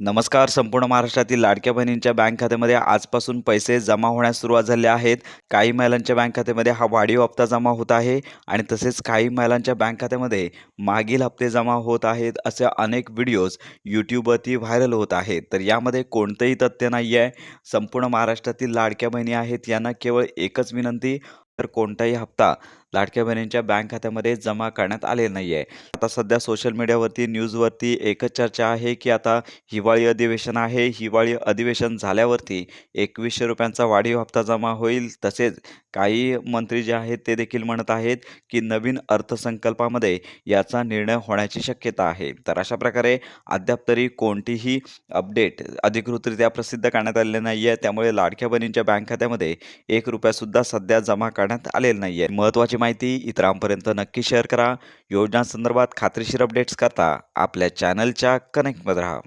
नमस्कार संपूर्ण महाराष्ट्रातील लाडक्या बहिणींच्या बँक खात्यामध्ये आजपासून पैसे जमा होण्यास सुरुवात झाले आहेत. काही महिलांच्या बँक खात्यामध्ये हा वाढीव हप्ता जमा होत आहे आणि तसेच काही महिलांच्या बँक खात्यामध्ये मागील हप्ते जमा होत आहेत असे अनेक व्हिडिओज यूट्यूबवरती व्हायरल होत आहेत. तर यामध्ये कोणतंही तथ्य नाही आहे संपूर्ण महाराष्ट्रातील लाडक्या बहिणी आहेत यांना केवळ एकच विनंती तर कोणताही हप्ता लाडक्या बहिणींच्या बँक खात्यामध्ये जमा करण्यात आलेला नाही आहे आता सध्या सोशल मीडियावरती न्यूजवरती एकच चर्चा आहे की आता हिवाळी अधिवेशन आहे. हिवाळी अधिवेशन झाल्यावरती एकवीसशे रुपयांचा वाढीव हप्ता जमा होईल. तसेच काही मंत्री जे आहेत ते देखील म्हणत आहेत की नवीन अर्थसंकल्पामध्ये याचा निर्णय होण्याची शक्यता आहे. तर अशा प्रकारे अद्याप तरी कोणतीही अपडेट अधिकृतरित्या प्रसिद्ध करण्यात आलेली नाही आहे त्यामुळे लाडक्या बहिणींच्या बँक खात्यामध्ये एक रुपयासुद्धा सध्या जमा करण्यात आलेलं नाही आहे महत्त्वाची माहिती इतरांपर्यंत नक्की शेअर करा. योजनांसंदर्भात खात्रीशीर अपडेट्स करता आपल्या चॅनलच्या कनेक्टमध्ये राहा.